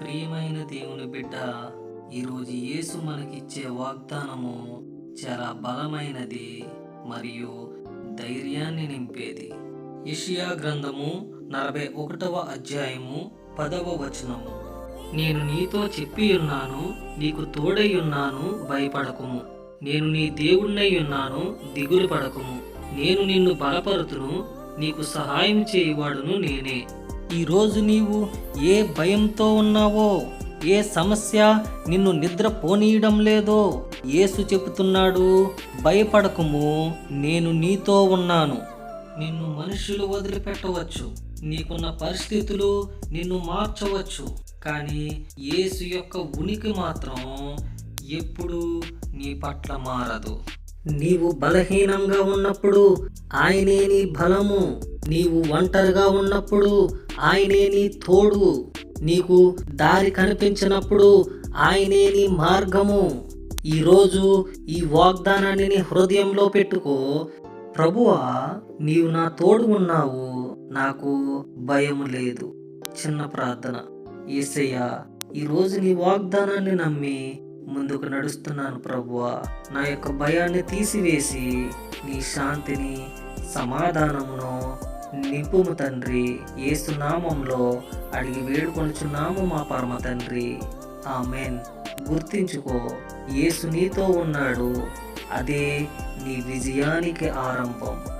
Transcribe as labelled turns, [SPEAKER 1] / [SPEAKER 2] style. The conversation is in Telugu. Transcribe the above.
[SPEAKER 1] ప్రియమైన దేవుని బిడ్డ ఈరోజు యేసు మనకిచ్చే వాగ్దానము చాలా బలమైనది మరియు ధైర్యాన్ని నింపేది. ఇషియా గ్రంథము నలభై ఒకటవ అధ్యాయము పదవ వచనము. నేను నీతో చెప్పి ఉన్నాను నీకు తోడై ఉన్నాను భయపడకుము. నేను నీ దేవుణ్ణై ఉన్నాను దిగులు పడకుము నేను నిన్ను బలపరుతును నీకు సహాయం చేయువాడును నేనే. ఈరోజు నీవు ఏ భయంతో ఉన్నావో ఏ సమస్య నిన్ను నిద్ర పోనీయడం లేదో యేసు చెబుతున్నాడు భయపడకుము నేను నీతో ఉన్నాను. నిన్ను మనుషులు వదిలిపెట్టవచ్చు నీకున్న పరిస్థితులు నిన్ను మార్చవచ్చు కానీ యేసు యొక్క ఉనికి మాత్రం ఎప్పుడు నీ పట్ల మారదు. నీవు బలహీనంగా ఉన్నప్పుడు ఆయనే నీ బలము. నీవు ఒంటరిగా ఉన్నప్పుడు ఆయనే నీ తోడు. నీకు దారి కనిపించినప్పుడు ఆయనే నీ మార్గము. ఈరోజు ఈ వాగ్దానాన్ని నీ హృదయంలో పెట్టుకో. ప్రభువా నీవు నా తోడు ఉన్నావు. నాకు భయం లేదు. చిన్న ప్రార్థన. ఏసయ్యా ఈరోజు నీ వాగ్దానాన్ని నమ్మి ముందుకు నడుస్తున్నాను ప్రభువా. నా యొక్క భయాన్ని తీసివేసి నీ శాంతిని సమాధానమును నింపుము తండ్రి యేసు నామంలో అడిగి వేడుకొనుచున్నాము మా పరమ తండ్రి. ఆమెన్. గుర్తించుకో యేసు నీతో ఉన్నాడు. అదే నీ విజయానికి ఆరంభం.